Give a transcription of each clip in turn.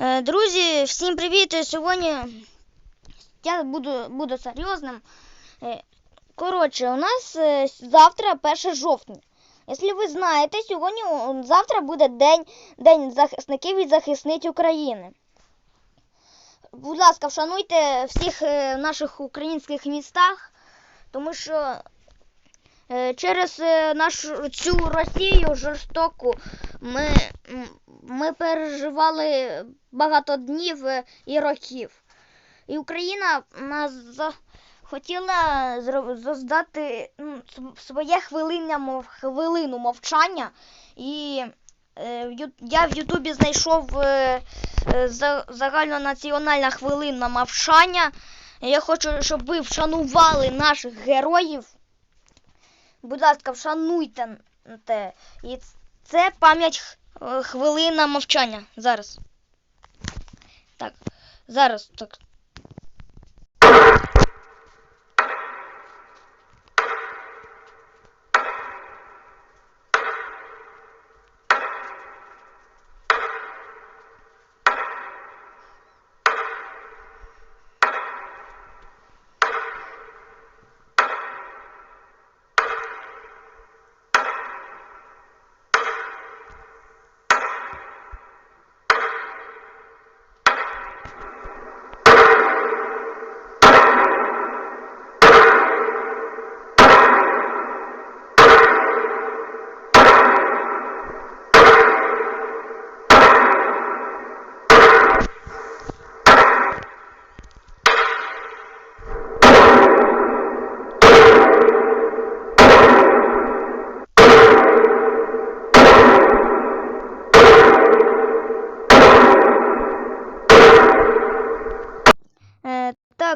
Е, Друзі, всім привіт! Сьогодні я буду, буду серйозним. Е, Коротше, у нас е, завтра 1 жовтня. Якщо ви знаєте, сьогодні завтра буде день, день захисників і захисниць України. Будь ласка, вшануйте всіх е, наших українських містах, тому що е, через е, нашу цю Росію жорстоку ми, ми переживали багато днів і років. І Україна нас хотіла м, св- своє хвилиння, хвилину мовчання. І е, я в Ютубі знайшов е, е, за- загальнонаціональна хвилина мовчання. Я хочу, щоб ви вшанували наших героїв. Будь ласка, вшануйте. І це пам'ять хвилина мовчання. Зараз. Так. Зараз так.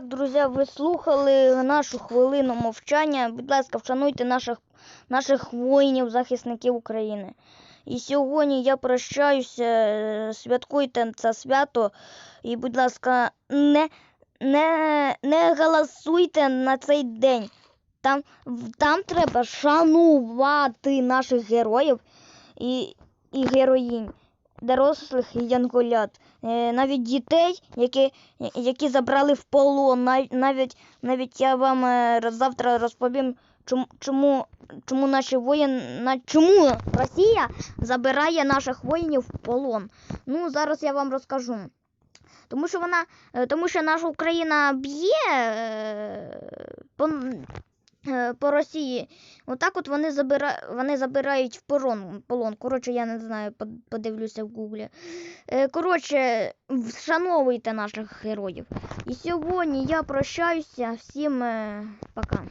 Так, друзі, ви слухали нашу хвилину мовчання. Будь ласка, вшануйте наших, наших воїнів, захисників України. І сьогодні я прощаюся, е, святкуйте це свято. І, будь ласка, не, не, не голосуйте на цей день. Там, там треба шанувати наших героїв і, і героїнь, дорослих янголят, е, навіть дітей, які, які забрали в полон. Навіть, навіть я вам е, завтра розповім, чому, чому, наші воїни, чому Росія забирає наших воїнів в полон. Ну, зараз я вам розкажу. Тому що вона, е, тому що наша Україна б'є по, по Росії. Отак от вони, забира, вони забирають в полон. полон. Коротше, я не знаю, подивлюся в гуглі. Е, Коротше, вшановуйте наших героїв. І сьогодні я прощаюся. Всім е, пока.